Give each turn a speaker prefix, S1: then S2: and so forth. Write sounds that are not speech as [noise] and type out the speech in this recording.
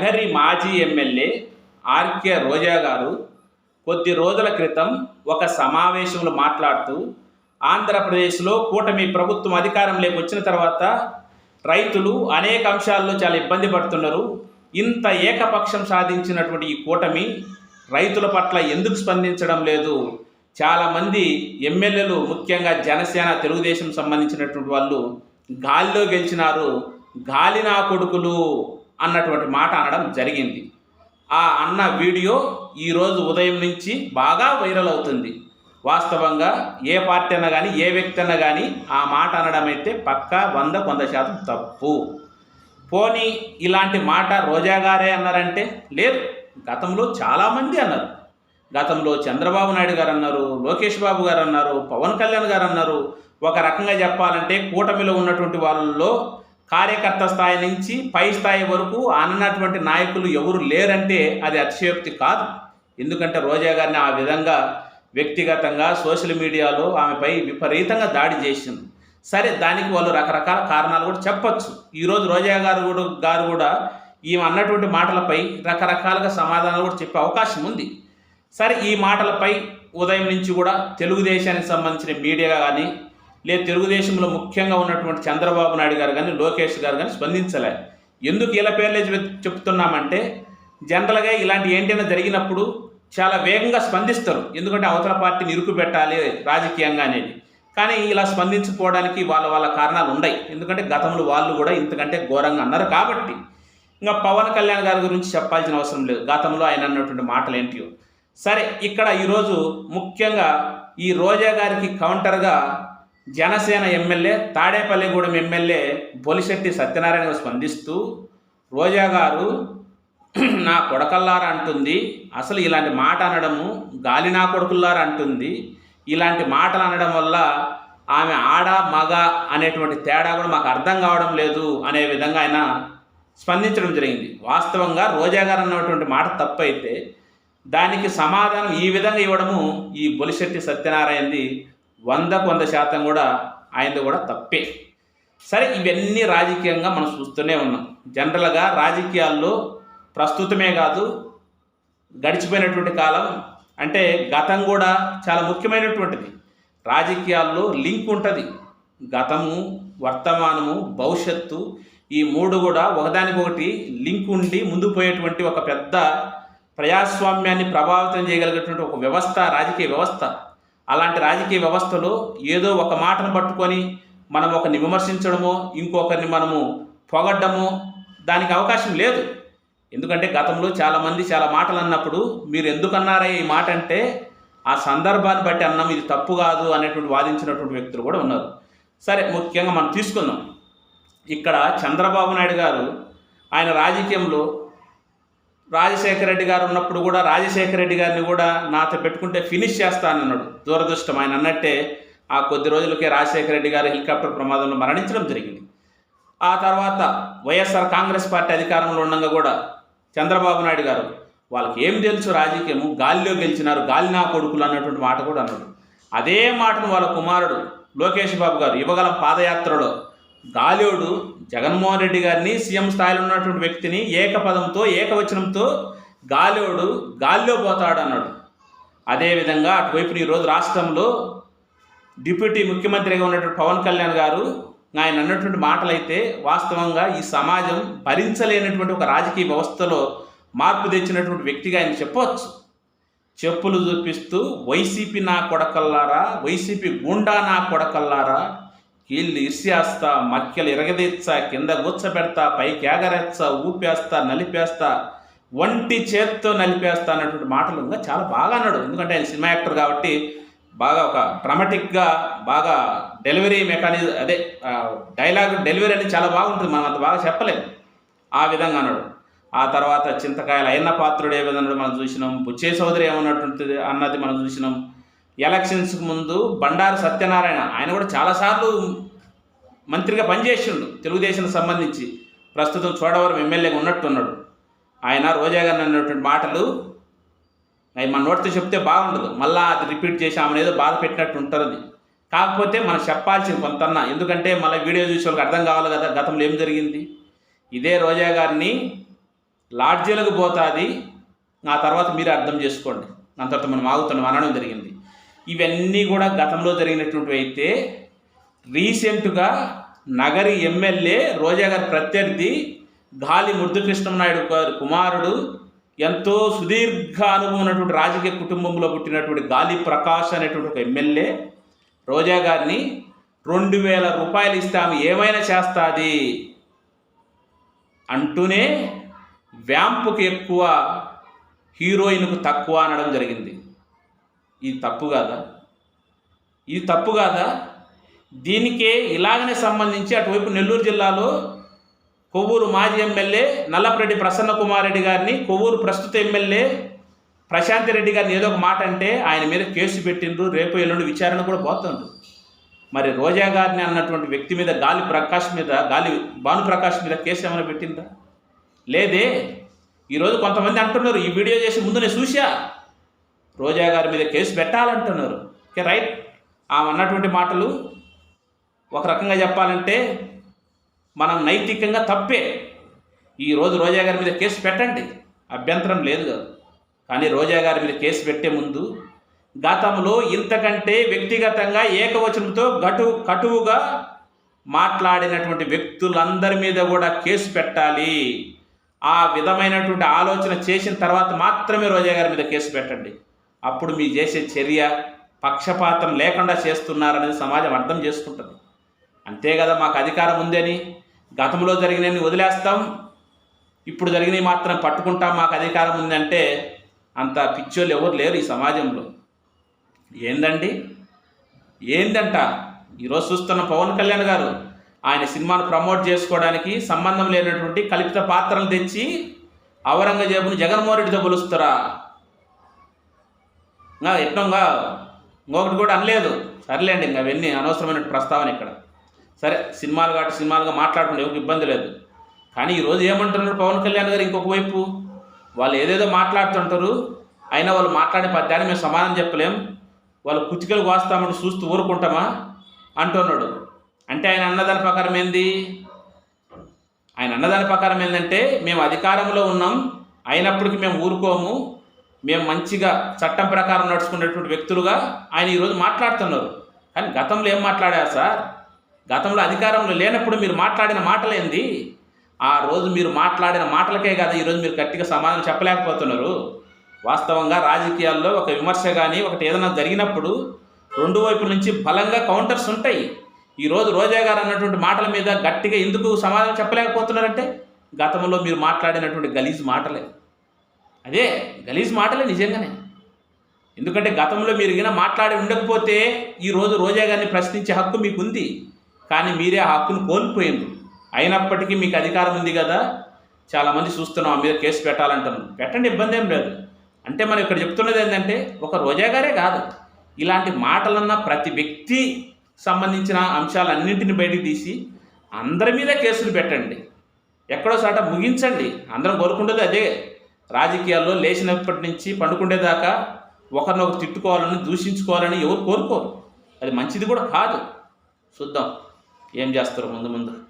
S1: నగరి మాజీ MLA RK రోజా గారు కొద్ది రోజుల క్రితం ఒక సమావేశంలో మాట్లాడుతూ ఆంధ్రప్రదేశ్లో కూటమి ప్రభుత్వం అధికారంలోకి వచ్చిన తర్వాత రైతులు అనేక అంశాల్లో చాలా ఇబ్బంది పడుతున్నారు. ఇంత ఏకపక్షం సాధించినటువంటి ఈ కూటమి రైతుల పట్ల ఎందుకు స్పందించడం లేదు? చాలామంది ఎమ్మెల్యేలు ముఖ్యంగా జనసేన తెలుగుదేశం సంబంధించినటువంటి వాళ్ళు గాలిలో గెలిచినారు. గాలి నా కొడుకులు. అన్నటువంటి మాట అనడం జరిగింది. ఆ అన్న వీడియో ఈరోజు ఉదయం నుంచి బాగా వైరల్ అవుతుంది. వాస్తవంగా ఏ పార్టీ అన్నా కానీ ఏ వ్యక్తి అన్నా కానీ ఆ మాట అనడం అయితే పక్కా వంద వంద శాతం తప్పు. పోనీ ఇలాంటి మాట రోజా గారే అన్నారంటే లేదు గతంలో చాలామంది అన్నారు. గతంలో చంద్రబాబు నాయుడు గారు అన్నారు లోకేష్ బాబు గారు అన్నారు పవన్ కళ్యాణ్ గారు అన్నారు. ఒక రకంగా చెప్పాలంటే కూటమిలో ఉన్నటువంటి వాళ్ళల్లో కార్యకర్త స్థాయి నుంచి పై స్థాయి వరకు అన్నటువంటి నాయకులు ఎవరు లేరంటే అది అతిశయోక్తి కాదు. ఎందుకంటే రోజా గారిని ఆ విధంగా వ్యక్తిగతంగా సోషల్ మీడియాలో ఆమెపై విపరీతంగా దాడి చేసింది. సరే దానికి వాళ్ళు రకరకాల కారణాలు కూడా చెప్పొచ్చు. ఈరోజు రోజా గారు కూడా గారు కూడా ఈమె అన్నటువంటి మాటలపై రకరకాలుగా సమాధానాలు కూడా చెప్పే అవకాశం ఉంది. సరే ఈ మాటలపై ఉదయం నుంచి కూడా తెలుగుదేశానికి సంబంధించిన మీడియా కానీ లేదు తెలుగుదేశంలో ముఖ్యంగా ఉన్నటువంటి చంద్రబాబు నాయుడు గారు కానీ లోకేష్ గారు కానీ స్పందించలే. ఎందుకు ఇలా పేర్లే చెప్తున్నామంటే జనరల్గా ఇలాంటి ఏంటైనా జరిగినప్పుడు చాలా వేగంగా స్పందిస్తారు. ఎందుకంటే అవతల పార్టీని ఇరుకు పెట్టాలి రాజకీయంగా అనేది. కానీ ఇలా స్పందించుకోవడానికి వాళ్ళ వాళ్ళ కారణాలు ఉన్నాయి ఎందుకంటే గతంలో వాళ్ళు కూడా ఇంతకంటే ఘోరంగా అన్నారు కాబట్టి. ఇంకా పవన్ కళ్యాణ్ గారి గురించి చెప్పాల్సిన అవసరం లేదు. గతంలో ఆయన అన్నటువంటి మాటలు ఏంటియో సరే ఇక్కడ ఈరోజు ముఖ్యంగా ఈ రోజా గారికి కౌంటర్గా జనసేన ఎమ్మెల్యే తాడేపల్లిగూడెం ఎమ్మెల్యే బొలిశెట్టి సత్యనారాయణ స్పందిస్తూ రోజా గారు [clears throat] నా కొడకల్లారా అంటుంది. అసలు ఇలాంటి మాట అనడము గాలి నా కొడుకుల్లారా అంటుంది. ఇలాంటి మాటలు అనడం వల్ల ఆమె ఆడ మగ అనేటువంటి తేడా కూడా మాకు అర్థం కావడం లేదు అనే విధంగా ఆయన స్పందించడం జరిగింది. వాస్తవంగా రోజా గారు అన్నటువంటి మాట తప్పైతే దానికి సమాధానం ఈ విధంగా ఇవ్వడము ఈ బొలిశెట్టి సత్యనారాయణది వందకు వంద శాతం కూడా ఆయనది కూడా తప్పే. సరే ఇవన్నీ రాజకీయంగా మనం చూస్తూనే ఉన్నాం. జనరల్గా రాజకీయాల్లో ప్రస్తుతమే కాదు గడిచిపోయినటువంటి కాలం అంటే గతం కూడా చాలా ముఖ్యమైనటువంటిది. రాజకీయాల్లో లింక్ ఉంటుంది. గతము వర్తమానము భవిష్యత్తు ఈ మూడు కూడా ఒకదానికొకటి లింక్ ఉండి ముందు పోయేటువంటి ఒక పెద్ద ప్రజాస్వామ్యాన్ని ప్రభావితం చేయగలిగేటువంటి ఒక వ్యవస్థ రాజకీయ వ్యవస్థ. అలాంటి రాజకీయ వ్యవస్థలో ఏదో ఒక మాటను పట్టుకొని మనం ఒకరిని విమర్శించడమో ఇంకొకరిని మనము పొగడ్డమో దానికి అవకాశం లేదు. ఎందుకంటే గతంలో చాలామంది చాలా మాటలు అన్నప్పుడు మీరు ఎందుకన్నారా ఈ మాట అంటే ఆ సందర్భాన్ని బట్టి అన్నం ఇది తప్పు కాదు అనేటువంటి వాదించినటువంటి వ్యక్తులు కూడా ఉన్నారు. సరే ముఖ్యంగా మనం తీసుకుందాం. ఇక్కడ చంద్రబాబు నాయుడు గారు ఆయన రాజకీయంలో రాజశేఖర రెడ్డి గారు ఉన్నప్పుడు కూడా రాజశేఖర రెడ్డి గారిని కూడా నాతో పెట్టుకుంటే ఫినిష్ చేస్తానన్నాడు. దూరదృష్టం. ఆయన అన్నట్టే ఆ కొద్ది రోజులకే రాజశేఖర రెడ్డి గారు హెలికాప్టర్ ప్రమాదంలో మరణించడం జరిగింది. ఆ తర్వాత వైఎస్ఆర్ కాంగ్రెస్ పార్టీ అధికారంలో ఉండగా కూడా చంద్రబాబు నాయుడు గారు వాళ్ళకి ఏం తెలుసు రాజకీయము? గాలిలో గెలిచినారు గాలి నా కొడుకులు అన్నటువంటి మాట కూడా అన్నాడు. అదే మాటను వాళ్ళ కుమారుడు లోకేష్ బాబు గారు యువగలం పాదయాత్రలో గాలియోడు జగన్మోహన్ రెడ్డి గారిని సీఎం స్థాయిలో ఉన్నటువంటి వ్యక్తిని ఏకపదంతో ఏకవచనంతో గాలోడు గాలిలో పోతాడు అన్నాడు అదేవిధంగా అటువైపు ఈరోజు రాష్ట్రంలో డిప్యూటీ ముఖ్యమంత్రిగా ఉన్నటువంటి పవన్ కళ్యాణ్ గారు ఆయన అన్నటువంటి మాటలైతే వాస్తవంగా ఈ సమాజం భరించలేనటువంటి ఒక రాజకీయ వ్యవస్థలో మార్పు తెచ్చినటువంటి వ్యక్తిగా ఆయన చెప్పవచ్చు. చెప్పులు చూపిస్తూ వైసీపీ నా కొడకల్లారా? వైసీపీ గుండా నా కొడకల్లారా? కీళ్ళు ఇరిసేస్తా మక్కెలు ఇరగదీచ్చా కింద గుచ్చబెడతా పైకి ఎగరేస్తా ఊపేస్తా నలిపేస్తా ఒంటి చేత్తో నలిపేస్తా అన్నటువంటి మాటలు ఇంకా చాలా బాగా అన్నాడు. ఎందుకంటే ఆయన సినిమా యాక్టర్ కాబట్టి బాగా ఒక డ్రామాటిక్గా బాగా డెలివరీ మెకానిజం అదే డైలాగ్ డెలివరీ అనేది చాలా బాగుంటుంది. మనం అంత బాగా చెప్పలేము. ఆ విధంగా అన్నాడు. ఆ తర్వాత చింతకాయలు అయిన పాత్రుడు ఏ విధంగా మనం చూసినాం. బుచ్చే సోదరి ఏమన్నటువంటిది అన్నది మనం చూసినాం. ఎలక్షన్స్కి ముందు బండారు సత్యనారాయణ ఆయన కూడా చాలాసార్లు మంత్రిగా పనిచేసిండు తెలుగుదేశానికి సంబంధించి. ప్రస్తుతం చోడవరం ఎమ్మెల్యేగా ఉన్నట్టున్నాడు. ఆయన రోజా గారిని అన్నటువంటి మాటలు అవి మన నోటితో చెప్తే బాగుండదు. మళ్ళా అది రిపీట్ చేసి ఆమెను ఏదో బాధ పెట్టినట్టు ఉంటుంది. కాకపోతే మనం చెప్పాల్సింది కొంతన్నా ఎందుకంటే మళ్ళీ వీడియో చూసే వాళ్ళకి అర్థం కావాలి కదా గతంలో ఏం జరిగింది? ఇదే రోజా గారిని లాడ్జీలకు పోతుంది. ఆ తర్వాత మీరే అర్థం చేసుకోండి. దాని తర్వాత మనం ఆగుతున్నాం అనడం జరిగింది. ఇవన్నీ కూడా గతంలో జరిగినటువంటివి అయితే రీసెంట్గా నగరి ఎమ్మెల్యే రోజా గారి ప్రత్యర్థి గాలి ముద్దుకృష్ణనాయుడు గారి కుమారుడు ఎంతో సుదీర్ఘ అనుభవం ఉన్నటువంటి రాజకీయ కుటుంబంలో పుట్టినటువంటి గాలి ప్రకాష్ అనేటువంటి ఒక ఎమ్మెల్యే. రోజా గారిని రెండు వేల రూపాయలు ఇస్తాము ఏమైనా చేస్తుంది? అంటూనే వ్యాంపుకి ఎక్కువ హీరోయిన్కు తక్కువ అనడం జరిగింది. ఇది తప్పు కాదా? ఇది తప్పు కాదా? దీనికే ఇలాగనే సంబంధించి అటువైపు నెల్లూరు జిల్లాలో కొవ్వూరు మాజీ ఎమ్మెల్యే నల్లపరెడ్డి ప్రసన్న కుమార్ రెడ్డి గారిని కొవ్వూరు ప్రస్తుత ఎమ్మెల్యే ప్రశాంతి రెడ్డి గారిని ఏదో ఒక మాట అంటే ఆయన మీద కేసు పెట్టిండ్రు రేపు ఎల్లుండి విచారణ కూడా పోతుండ్రు. మరి రోజా గారిని అన్నటువంటి వ్యక్తి మీద గాలి ప్రకాష్ మీద గాలి భానుప్రకాష్ మీద కేసు ఏమైనా పెట్టిందా లేదే. ఈరోజు కొంతమంది అంటున్నారు ఈ వీడియో చేసి ముందు నేను చూసా రోజా గారి మీద కేసు పెట్టాలంటున్నారు. Okay right. ఆమె అన్నటువంటి మాటలు ఒక రకంగా చెప్పాలంటే మనం నైతికంగా తప్పే. ఈరోజు రోజా గారి మీద కేసు పెట్టండి. అభ్యంతరం లేదు కదా. కానీ రోజా గారి మీద కేసు పెట్టే ముందు గతంలో ఇంతకంటే వ్యక్తిగతంగా ఏకవచనంతో గటు కటువుగా మాట్లాడినటువంటి వ్యక్తులందరి మీద కూడా కేసు పెట్టాలి. ఆ విధమైనటువంటి ఆలోచన చేసిన తర్వాత మాత్రమే రోజా గారి మీద కేసు పెట్టండి. అప్పుడు మీ చేసే చర్య పక్షపాతం లేకుండా చేస్తున్నారనేది సమాజం అర్థం చేసుకుంటుంది. అంతే కదా మాకు అధికారం ఉందని గతంలో జరిగినవి వదిలేస్తాం. ఇప్పుడు జరిగినవి మాత్రం పట్టుకుంటాం మాకు అధికారం ఉందంటే అంత పిచ్చోళ్ళు ఎవరు లేరు ఈ సమాజంలో. ఏందండి? ఏందంట? ఈరోజు చూస్తున్న పవన్ కళ్యాణ్ గారు ఆయన సినిమాను ప్రమోట్ చేసుకోవడానికి సంబంధం లేనటువంటి కల్పిత పాత్రలు తెచ్చి ఔరంగజేబుని జగన్మోహన్ రెడ్డితో పోలుస్తారా? ఇంకా ఎట్లంగా ఇంకొకటి కూడా అనలేదు. సర్లేండి ఇంకా అవన్నీ అనవసరమైన ప్రస్తావన ఇక్కడ. సరే సినిమాలు కాబట్టి సినిమాలుగా మాట్లాడుకుంటే ఎవరికి ఇబ్బంది లేదు. కానీ ఈరోజు ఏమంటున్నారు పవన్ కళ్యాణ్ గారు ఇంకొక వైపు? వాళ్ళు ఏదేదో మాట్లాడుతుంటారు అయినా వాళ్ళు మాట్లాడే పద్యాన్ని మేము సమాధానం చెప్పలేం. వాళ్ళు కుచ్చికలు కోస్తామని చూస్తూ ఊరుకుంటామా? అంటున్నాడు. అంటే ఆయన అన్నదాని ప్రకారం ఏంది? ఆయన అన్నదాని ప్రకారం ఏంటంటే మేము అధికారంలో ఉన్నాం అయినప్పటికీ మేము ఊరుకోము మేము మంచిగా చట్టం ప్రకారం నడుచుకునేటువంటి వ్యక్తులుగా ఆయన ఈరోజు మాట్లాడుతున్నారు. కానీ గతంలో ఏం మాట్లాడారు సార్? గతంలో అధికారంలో లేనప్పుడు మీరు మాట్లాడిన మాటలేంది ఆ రోజు మీరు మాట్లాడిన మాటలకే కదా ఈరోజు మీరు గట్టిగా సమాధానం చెప్పలేకపోతున్నారు. వాస్తవంగా రాజకీయాల్లో ఒక విమర్శ కానీ ఒకటి ఏదైనా జరిగినప్పుడు రెండు వైపుల నుంచి బలంగా కౌంటర్స్ ఉంటాయి. ఈరోజు రోజా గారు అన్నటువంటి మాటల మీద గట్టిగా ఎందుకు సమాధానం చెప్పలేకపోతున్నారంటే గతంలో మీరు మాట్లాడినటువంటి గలీజ్ మాటలే. అదే గలీజ్ మాటలే నిజంగానే. ఎందుకంటే గతంలో మీరు గిన మాట్లాడి ఉండకపోతే ఈరోజు రోజా గారిని ప్రశ్నించే హక్కు మీకు ఉంది కానీ మీరే ఆ హక్కును కోల్పోయింది అయినప్పటికీ మీకు అధికారం ఉంది కదా? చాలామంది చూస్తున్నాం ఆ మీద కేసు పెట్టాలంటున్నారు. పెట్టండి ఇబ్బంది ఏం లేదు. అంటే మనం ఇక్కడ చెప్తున్నది ఏంటంటే ఒక రోజా గారే కాదు. ఇలాంటి మాటలన్న ప్రతి వ్యక్తి సంబంధించిన అంశాలన్నింటిని బయటికి తీసి అందరి మీద కేసులు పెట్టండి. ఎక్కడో చాట ముగించండి. అందరం కోరుకుంటుంది అదే. రాజకీయాల్లో లేచినప్పటి నుంచి పండుకుండేదాకా ఒకరినొకరు తిట్టుకోవాలని దూషించుకోవాలని ఎవరు కోరుకోరు. అది మంచిది కూడా కాదు. చూద్దాం. ఏం చేస్తారు ముందు ముందు?